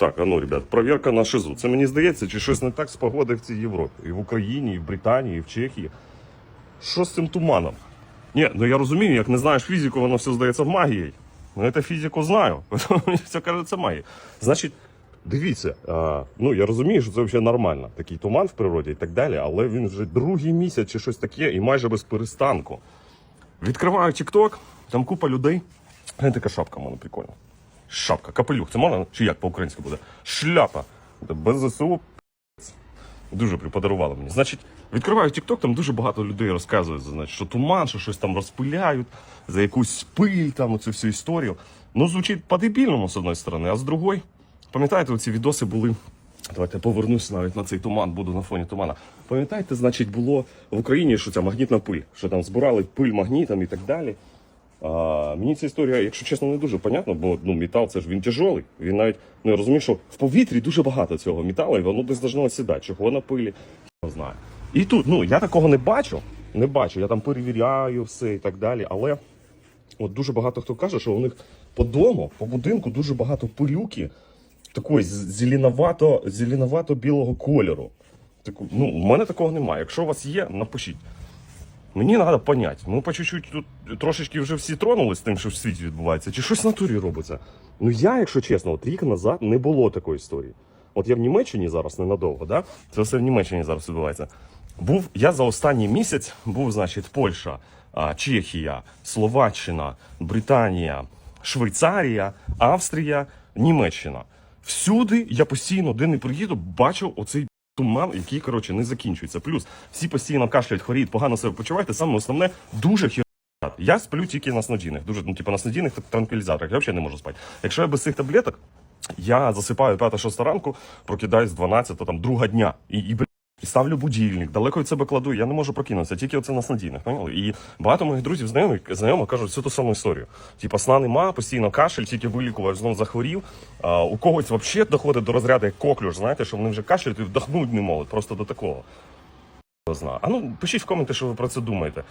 Так, а ну, ребят, проверка на шизу. Це мені здається, чи щось не так з погодою в цій Європі. І в Україні, і в Британії, і в Чехії. Що з цим туманом? Ні, ну я розумію, як не знаєш фізику, воно все здається магією. Ну, я фізику знаю. Мені все каже, це магія. Значить, дивіться, а, ну я розумію, що це взагалі нормально. Такий туман в природі і так далі, але він вже другий місяць чи щось таке, і майже без перестанку. Відкриваю TikTok, там купа людей. Така шапка в мене прикольна. Шапка, капелюх, це можна? Чи як по-українськи буде? Шляпа. Без ЗСУ дуже приподарувало мені. Значить, відкриваю TikTok, там дуже багато людей розказують, значить, що туман, що щось там розпиляють, за якусь пиль, там оцю всю історію. Ну, звучить по-дебільному, з одної сторони, а з другої, пам'ятаєте, оці відоси були. Давайте я повернусь навіть на цей туман, буду на фоні тумана. Пам'ятаєте, значить, було в Україні, що ця магнітна пиль, що там збирали пиль магнітом і так далі. А, мені ця історія, якщо чесно, не дуже понятна, бо ну, метал це ж він тяжелий. Він навіть ну, я розумію, що в повітрі дуже багато цього металу, і воно десь должно сідати. Чого на пилі, не знаю. І тут, ну я такого не бачу. Не бачу. Я там перевіряю все і так далі. Але от дуже багато хто каже, що у них по дому, по будинку дуже багато пилюки такої зеленовато, зеленовато білого кольору. Таку, ну, у мене такого немає. Якщо у вас є, напишіть. Мені треба поняти. Ми по чуть-чуть тут трошечки вже всі тронулись тим, що в світі відбувається, чи щось в натурі робиться. Ну я, якщо чесно, от рік назад не було такої історії. От я в Німеччині зараз ненадовго, да? Це все в Німеччині зараз відбувається. Був я за останній місяць був, значить, Польща, Чехія, Словаччина, Британія, Швейцарія, Австрія, Німеччина. Всюди я постійно, де не приїду, бачу оцей туман, який, коротше, не закінчується. Плюс всі постійно кашляють, хворіють, погано себе почуваєте. Саме основне дуже хір. Я сплю тільки на снодійних, дуже ну, типу, на снодійних транквілізаторах. Я взагалі не можу спати. Якщо я без цих таблеток, я засипаю 5-6 ранку, прокидаюсь 12, там друга дня. І, і, ставлю будильник, далеко від себе кладу, я не можу прокинутися, тільки оце на снадійних, поняли? І багато моїх друзів, знайомих, знайомих кажуть всю ту саму історію. Типа сна нема, постійно кашель, тільки вилікував, знов захворів. А, у когось взагалі доходить до розряду як коклюш, знаєте, що вони вже кашляють і вдохнуть не можуть, просто до такого. А ну пишіть в коменти, що ви про це думаєте.